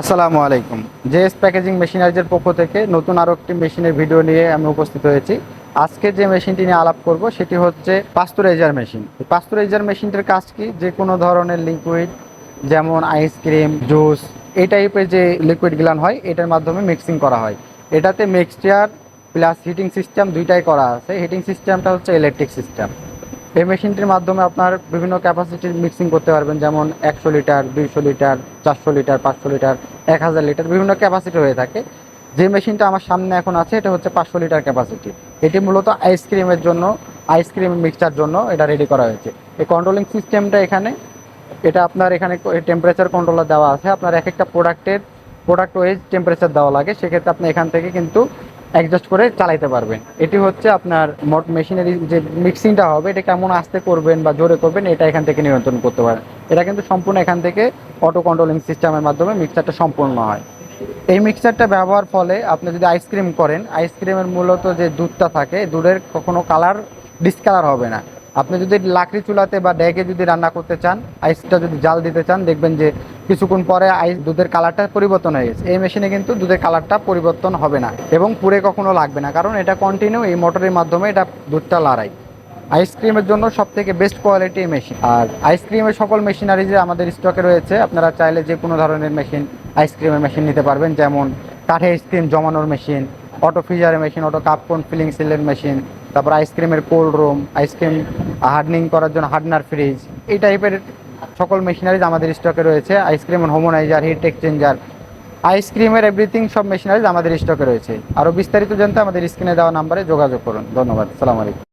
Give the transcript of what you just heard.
আসসালামু আলাইকুম। JS packaging মেশিনারিজের পক্ষ থেকে নতুন আরও একটি মেশিনের ভিডিও নিয়ে আমি উপস্থিত হয়েছি। আজকে যে মেশিনটি নিয়ে আলাপ করব, সেটি হচ্ছে পাস্তুরাইজার মেশিন। পাস্তুরাইজার মেশিনটির কাজ কি? যে কোনো ধরনের লিকুইড যেমন আইসক্রিম জুস এই টাইপের যে লিকুইড গিলান হয়, এটার মাধ্যমে মিক্সিং করা হয়। এটাতে মিক্সচার প্লাস হিটিং সিস্টেম দুইটাই করা আছে। হিটিং সিস্টেমটা হচ্ছে ইলেকট্রিক সিস্টেম এই মেশিনটির মাধ্যমে আপনার বিভিন্ন ক্যাপাসিটির মিক্সিং করতে পারবেন, যেমন একশো লিটার, দুইশো লিটার, চারশো লিটার, পাঁচশো লিটার, এক হাজার লিটার বিভিন্ন ক্যাপাসিটি হয়ে থাকে। যে মেশিনটা আমার সামনে এখন আছে, এটা হচ্ছে পাঁচশো লিটার ক্যাপাসিটি এটি মূলত আইসক্রিমের জন্য আইসক্রিম মিক্সচার জন্য এটা রেডি করা হয়েছে। এই কন্ট্রোলিং সিস্টেমটা এখানে, এটা আপনার এখানে টেম্পারেচার কন্ট্রোলার দেওয়া আছে। আপনার এক একটা প্রোডাক্টের প্রোডাক্ট ওয়েজ টেম্পারেচার দেওয়া লাগে। সেক্ষেত্রে আপনি এখান থেকে কিন্তু অ্যাডজাস্ট করে চালাইতে পারবেন। এটি হচ্ছে আপনার মোট মেশিনের যে মিক্সিংটা হবে, এটা কেমন আস্তে করবেন বা জোরে করবেন, এটা এখান থেকে নিয়ন্ত্রণ করতে পারেন। এটা কিন্তু সম্পূর্ণ এখান থেকে অটো কন্ট্রোলিং সিস্টেমের মাধ্যমে মিক্সারটা সম্পূর্ণ হয়। এই মিক্সারটা ব্যবহার ফলে আপনি যদি আইসক্রিম করেন আইসক্রিমের মূলত যে দুধটা থাকে, দুধের কখনো কালার ডিসকালার হবে না। আপনি যদি লাকড়ি চুলাতে বা ড্যাগে যদি রান্না করতে চান, আইসটা যদি জাল দিতে চান, দেখবেন যে কিছুক্ষণ পরে আইস দুধের কালারটা পরিবর্তন হয়ে গেছে। এই মেশিনে কিন্তু দুধের কালারটা পরিবর্তন হবে না এবং পুড়ে কখনো লাগবে না। কারণ এটা কন্টিনিউ এই মোটরের মাধ্যমে এটা দুধটা লড়াই। আইসক্রিমের জন্য সব থেকে বেস্ট কোয়ালিটি মেশিন আর আইসক্রিমের সকল মেশিনারিজে আমাদের স্টকে রয়েছে, আপনারা চাইলে যে কোনো ধরনের মেশিন আইসক্রিমের মেশিন নিতে পারবেন। যেমন কাঠে আইসক্রিম জমানোর machine auto ফ্রিজারের machine, auto cup cone filling সিলের machine, তারপর আইসক্রিমের কোল্ড রুম আইসক্রিম হার্ডনিং করার জন্য হার্ডনার ফ্রিজ এই টাইপের সকল মেশিনারিজ আমাদের স্টকে রয়েছে। Ice cream homogenizer heat exchanger আইসক্রিমের এভরিথিং সব মেশিনারিজ আমাদের স্টকে রয়েছে। আরও বিস্তারিত জানতে আমাদের স্ক্রিনে দেওয়া নাম্বারে যোগাযোগ করুন। ধন্যবাদ। সালাম আলাইকুম।